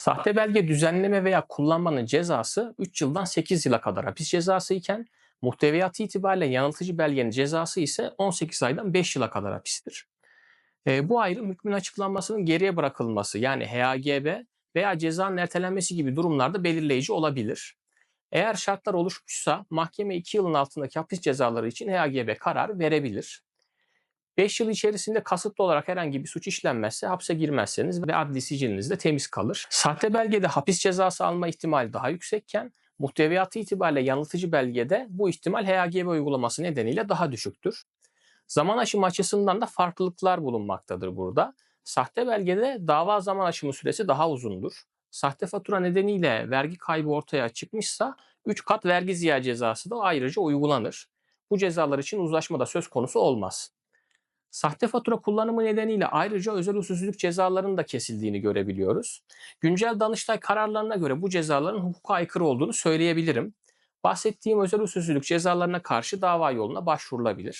Sahte belge düzenleme veya kullanmanın cezası 3 yıldan 8 yıla kadar hapis cezası iken muhteviyatı itibariyle yanıltıcı belgenin cezası ise 18 aydan 5 yıla kadar hapistir. E, bu ayrım hükmün açıklanmasının geriye bırakılması yani HAGB veya cezanın ertelenmesi gibi durumlarda belirleyici olabilir. Eğer şartlar oluşmuşsa mahkeme 2 yılın altındaki hapis cezaları için HAGB karar verebilir. 5 yıl içerisinde kasıtlı olarak herhangi bir suç işlenmezse hapse girmezseniz ve adli siciliniz de temiz kalır. Sahte belgede hapis cezası alma ihtimali daha yüksekken muhteviyatı itibariyle yanıltıcı belgede bu ihtimal HAGB uygulaması nedeniyle daha düşüktür. Zaman aşımı açısından da farklılıklar bulunmaktadır burada. Sahte belgede dava zaman aşımı süresi daha uzundur. Sahte fatura nedeniyle vergi kaybı ortaya çıkmışsa 3 kat vergi ziyağı cezası da ayrıca uygulanır. Bu cezalar için uzlaşma da söz konusu olmaz. Sahte fatura kullanımı nedeniyle ayrıca özel usulsüzlük cezalarının da kesildiğini görebiliyoruz. Güncel Danıştay kararlarına göre bu cezaların hukuka aykırı olduğunu söyleyebilirim. Bahsettiğim özel usulsüzlük cezalarına karşı dava yoluna başvurulabilir.